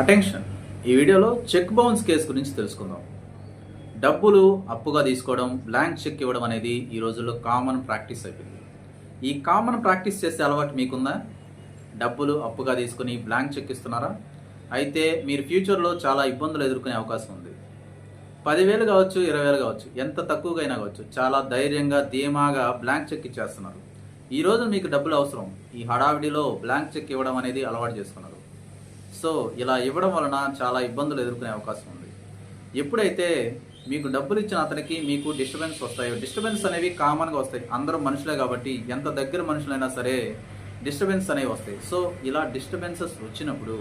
Attention ఈ వీడియోలో check bounce case గురించి తెలుసుకుందాం. డబ్బులు అప్పుగా తీసుకోవడం బ్లాంక్ చెక్ ఇవ్వడం అనేది ఈ రోజుల్లో కామన్ ప్రాక్టీస్ అయిపోయింది. ఈ కామన్ ప్రాక్టీస్ చేసే అలవాటు మీకుందా? డబ్బులు అప్పుగా తీసుకుని బ్లాంక్ చెక్ ఇస్తున్నారా? అయితే మీరు ఫ్యూచర్లో చాలా ఇబ్బందులు ఎదుర్కొనే అవకాశం ఉంది. పదివేలు కావచ్చు ఇరవై వేలు కావచ్చు ఎంత తక్కువగా అయినా కావచ్చు చాలా ధైర్యంగా ధీమాగా బ్లాంక్ చెక్ ఇచ్చేస్తున్నారు. ఈరోజు మీకు డబ్బులు అవసరం. ఈ హడావిడిలో బ్లాంక్ చెక్ ఇవ్వడం అనేది అలవాటు చేసుకున్నారు. సో ఇలా ఇవ్వడం వలన చాలా ఇబ్బందులు ఎదుర్కొనే అవకాశం ఉంది. ఎప్పుడైతే మీకు డబ్బులు ఇచ్చిన అతనికి మీకు డిస్టర్బెన్స్ వస్తాయో డిస్టర్బెన్స్ అనేవి కామన్గా వస్తాయి. అందరూ మనుషులే కాబట్టి ఎంత దగ్గర మనుషులైనా సరే డిస్టర్బెన్స్ అనేవి వస్తాయి. సో ఇలా డిస్టర్బెన్సెస్ వచ్చినప్పుడు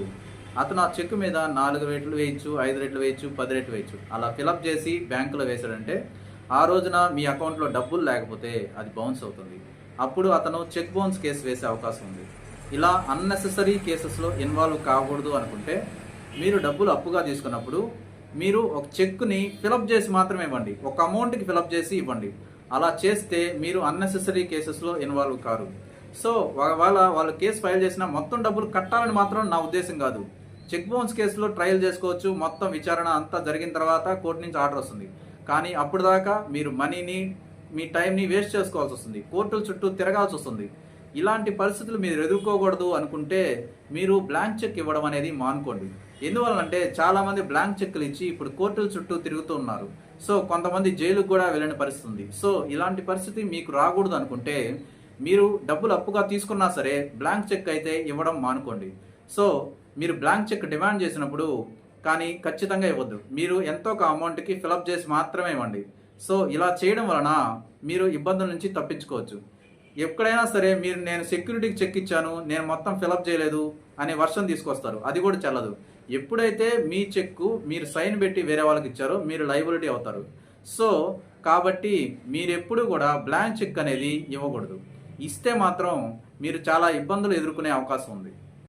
అతను ఆ చెక్ మీద నాలుగు రేట్లు వేయచ్చు ఐదు రేట్లు వేయచ్చు పది రేట్లు వేయచ్చు. అలా ఫిలప్ చేసి బ్యాంకులో వేశాడంటే ఆ రోజున మీ అకౌంట్లో డబ్బులు లేకపోతే అది బౌన్స్ అవుతుంది. అప్పుడు అతను చెక్ బౌన్స్ కేసు వేసే అవకాశం ఉంది. ఇలా అన్నెసెసరీ కేసెస్లో ఇన్వాల్వ్ కాకూడదు అనుకుంటే మీరు డబ్బులు అప్పుగా తీసుకున్నప్పుడు మీరు ఒక చెక్ని ఫిలప్ చేసి మాత్రమే ఇవ్వండి. ఒక అమౌంట్కి ఫిలప్ చేసి ఇవ్వండి. అలా చేస్తే మీరు అన్నెసెసరీ కేసెస్లో ఇన్వాల్వ్ కారు. సో వాళ్ళ వాళ్ళు కేసు ఫైల్ చేసిన మొత్తం డబ్బులు కట్టాలని మాత్రం నా ఉద్దేశం కాదు. చెక్ బౌన్స్ కేసులో ట్రయల్ చేసుకోవచ్చు. మొత్తం విచారణ అంతా జరిగిన తర్వాత కోర్టు నుంచి ఆర్డర్ వస్తుంది. కానీ అప్పుడు దాకా మీరు మనీని మీ టైంని వేస్ట్ చేసుకోవాల్సి వస్తుంది. కోర్టుల చుట్టూ తిరగాల్సి వస్తుంది. ఇలాంటి పరిస్థితులు మీరు ఎదుర్కోకూడదు అనుకుంటే మీరు బ్లాంక్ చెక్ ఇవ్వడం అనేది మానుకోండి. ఎందువల్లంటే చాలామంది బ్లాంక్ చెక్లు ఇచ్చి ఇప్పుడు కోర్టుల చుట్టూ తిరుగుతూ ఉన్నారు. సో కొంతమంది జైలుకు కూడా వెళ్ళని పరిస్థితి ఉంది. సో ఇలాంటి పరిస్థితి మీకు రాకూడదు అనుకుంటే మీరు డబ్బులు అప్పుగా తీసుకున్నా సరే బ్లాంక్ చెక్ అయితే ఇవ్వడం మానుకోండి. సో మీరు బ్లాంక్ చెక్ డిమాండ్ చేసినప్పుడు కానీ ఖచ్చితంగా ఇవ్వద్దు. మీరు ఎంతో ఒక అమౌంట్కి ఫిలప్ చేసి మాత్రమే ఇవ్వండి. సో ఇలా చేయడం వలన మీరు ఇబ్బందుల నుంచి తప్పించుకోవచ్చు. ఎక్కడైనా సరే మీరు నేను సెక్యూరిటీకి చెక్ ఇచ్చాను నేను మొత్తం ఫిలప్ చేయలేదు అనే వర్షం తీసుకొస్తారు. అది కూడా చల్లదు. ఎప్పుడైతే మీ చెక్కు మీరు సైన్ పెట్టి వేరే వాళ్ళకి ఇచ్చారో మీరు లైబిలిటీ అవుతారు. సో కాబట్టి మీరెప్పుడు కూడా బ్లాంక్ చెక్ అనేది ఇవ్వకూడదు. ఇస్తే మాత్రం మీరు చాలా ఇబ్బందులు ఎదుర్కొనే అవకాశం ఉంది.